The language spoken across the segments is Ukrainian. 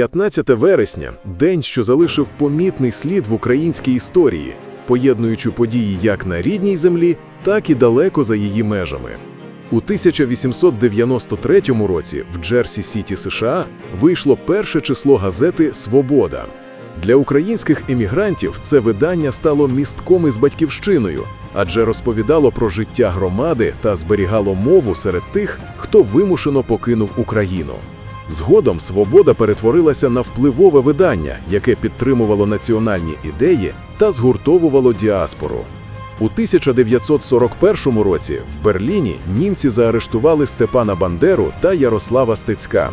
15 вересня день, що залишив помітний слід в українській історії, поєднуючи події як на рідній землі, так і далеко за її межами. У 1893 році в Джерсі Сіті, США, вийшло перше число газети Свобода. Для українських емігрантів це видання стало містком із батьківщиною, адже розповідало про життя громади та зберігало мову серед тих, хто вимушено покинув Україну. Згодом «Свобода» перетворилася на впливове видання, яке підтримувало національні ідеї та згуртовувало діаспору. У 1941 році в Берліні німці заарештували Степана Бандеру та Ярослава Стецька.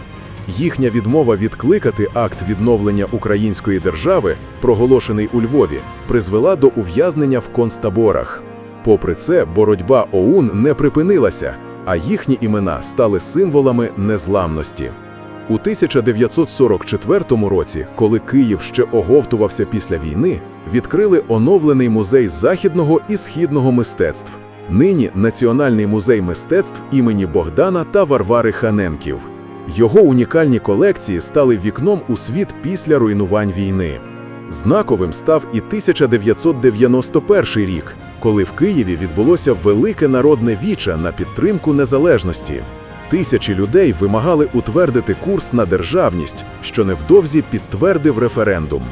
Їхня відмова відкликати акт відновлення української держави, проголошений у Львові, призвела до ув'язнення в концтаборах. Попри це, боротьба ОУН не припинилася, а їхні імена стали символами незламності. У 1944 році, коли Київ ще оговтувався після війни, відкрили оновлений музей західного і східного мистецтв. Нині Національний музей мистецтв імені Богдана та Варвари Ханенків. Його унікальні колекції стали вікном у світ після руйнувань війни. Знаковим став і 1991 рік, коли в Києві відбулося велике народне віче на підтримку незалежності. Тисячі людей вимагали утвердити курс на державність, що невдовзі підтвердив референдум.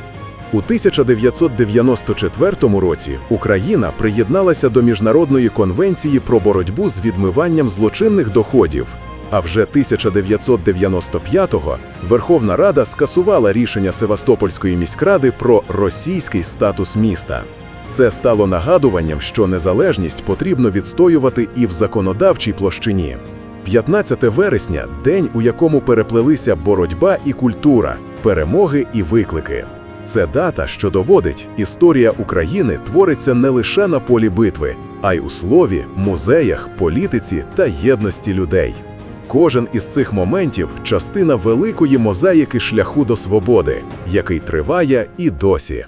У 1994 році Україна приєдналася до Міжнародної конвенції про боротьбу з відмиванням злочинних доходів. А вже 1995-го Верховна Рада скасувала рішення Севастопольської міськради про російський статус міста. Це стало нагадуванням, що незалежність потрібно відстоювати і в законодавчій площині. 15 вересня день, у якому переплелися боротьба і культура, перемоги і виклики. Це дата, що доводить, історія України твориться не лише на полі битви, а й у слові, музеях, політиці та єдності людей. Кожен із цих моментів частина великої мозаїки шляху до свободи, який триває і досі.